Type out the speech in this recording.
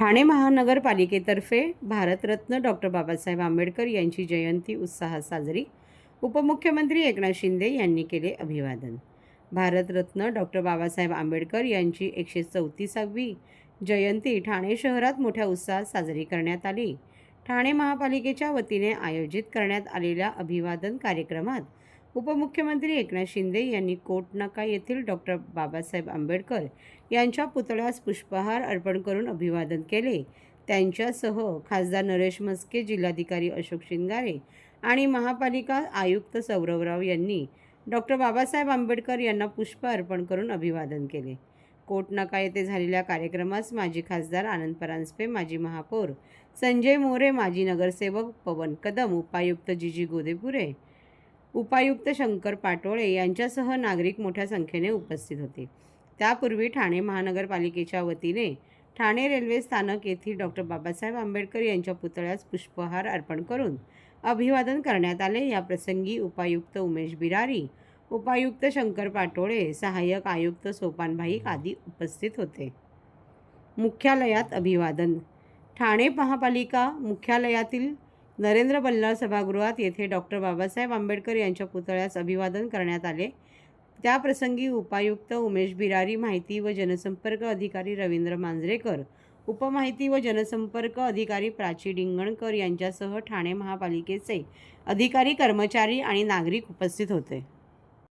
ठाणे महानगरपालिकेतर्फे भारतरत्न डॉक्टर बाबासाहेब आंबेडकर यांची जयंती उत्साहात साजरी. उपमुख्यमंत्री एकनाथ शिंदे यांनी केले अभिवादन. भारतरत्न डॉक्टर बाबासाहेब आंबेडकर यांची एकशे चौतीसावी जयंती ठाणे शहरात मोठ्या उत्साहात साजरी करण्यात आली. ठाणे महापालिकेच्या वतीने आयोजित करण्यात आलेल्या अभिवादन कार्यक्रमात उपमुख्यमंत्री एकनाथ शिंदे यांनी कोटनाका येथील डॉक्टर बाबासाहेब आंबेडकर यांच्या पुतळ्यास पुष्पहार अर्पण करून अभिवादन केले. त्यांच्यासह खासदार नरेश म्हस्के जिल्हाधिकारी अशोक शिंगारे आणि महापालिका आयुक्त सौरवराव यांनी डॉक्टर बाबासाहेब आंबेडकर यांना पुष्प अर्पण करून अभिवादन केले. कोटनाका येथे झालेल्या कार्यक्रमास माजी खासदार आनंद परांजपे माजी महापौर संजय मोरे माजी नगरसेवक पवन कदम उपायुक्त जिजी गोदेपुरे उपायुक्त शंकर पाटोळे यांच्यासह नागरिक मोठ्या संख्येने उपस्थित होते. त्यापूर्वी ठाणे महानगरपालिकेच्या वतीने ठाणे रेल्वे स्थानक येथील डॉक्टर बाबासाहेब आंबेडकर यांच्या पुतळ्यास पुष्पहार अर्पण करून अभिवादन करण्यात आले. या प्रसंगी उपायुक्त उमेश बिरारी उपायुक्त शंकर पाटोळे सहाय्यक आयुक्त सोपान भाईक आदी उपस्थित होते. मुख्यालयात अभिवादन. ठाणे महापालिका मुख्यालयातील नरेंद्र बल्लाळ सभागृहात येथे डॉक्टर बाबासाहेब आंबेडकर यांच्या पुतळ्यास अभिवादन करण्यात आले. त्याप्रसंगी उपायुक्त उमेश बिरारी माहिती व जनसंपर्क अधिकारी रवींद्र मांजरेकर उपमाहिती व जनसंपर्क अधिकारी प्राची डिंगणकर यांच्यासह ठाणे महापालिकेचे अधिकारी कर्मचारी आणि नागरिक उपस्थित होते.